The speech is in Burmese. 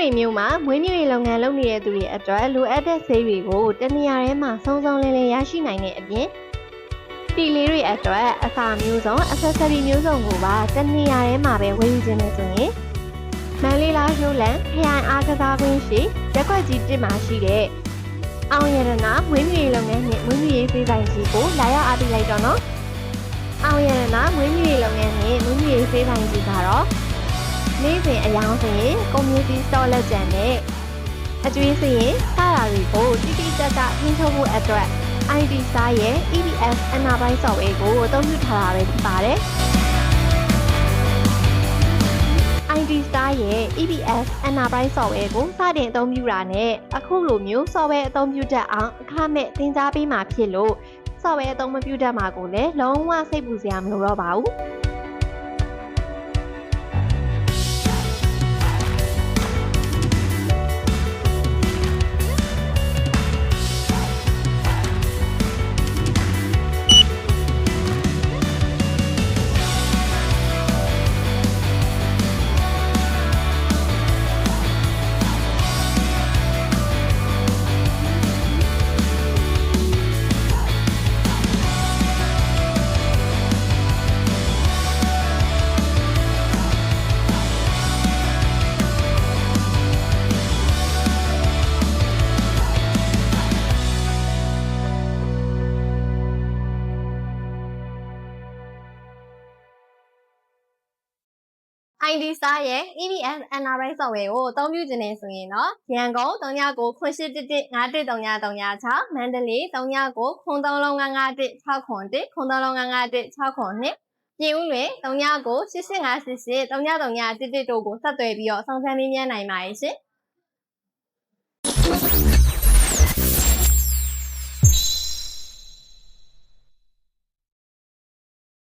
မှာမွေးမြူရေးလုပ်ငန်းလုပ်နေတဲ့သူတွေအတွက်လိုအပ်တဲ့ဆေးတွေကိုတနေရာထဲမှာစုံစုံလင်လင်ရရှိနိုင်တဲ့အပြင်တီလေးတွေအတွက်အစာမျိုးစုံ accessory မျိုးစုံကိုပါတနေရာထဲမှာပဲဝယ်ယူခြင်းနဲ့ဆိုရင်မန်လေးလားရိုးလန်ခရိုင်အားကစားကွင်းရှိရက်ွက်ကြီးတစ်မှာရှိတဲ့အောင်ရတနာမွေးမြူရေးလုပ်ငန်းနဲ့မွေးမြူရေးစေဆိုင်ကြီးကိုလာရောက်အားပေးလိုက်တော့နော်အောင်ရတနာမွေးမြူရေးလုပ်ငန်းနဲ့မွေးမြူရေးစေဆိုင်ကြီးကတော့ နေ့စဉ်အယောင်ဆိုရင် community store လက်ကျန်နဲ့အကျွေးစရင်စတာတွေကိုတိတိကျကျထိန်းချုပ်ဖို့အတွက် ID Star ရဲ့ EBS Enterprise Software ကိုအသုံးပြုထားတာပဲဖြစ်ပါတယ်။ ID Star ရဲ့ EBS Enterprise Software ကိုစတင်အသုံးပြုတာနဲ့အခုလိုမျိုး software အသုံးပြုတတ်အောင်အခမဲ့သင်ကြားပေးမှာဖြစ်လို့ software အသုံးမပြုတတ်မှာကိုလည်းလုံးဝစိတ်ပူစရာမလိုတော့ပါဘူး။ ID Star ရဲ့ EBS Enterprise Software ကိုအသုံးပြုခြင်းနဲ့ဆိုရင်တော့ရန်ကုန်39ခွန်8115336မန္တလေး39ခွန်3လုံး951 6ခွန်1ခွန်3လုံး951 6ခွန်2ပြည်ဦးလွင်39 88588 3331တို့ကိုဆက်သွယ်ပြီးတော့ဆောင်ဆန်းမေးမြန်းနိုင်ပါတယ်ရှင်။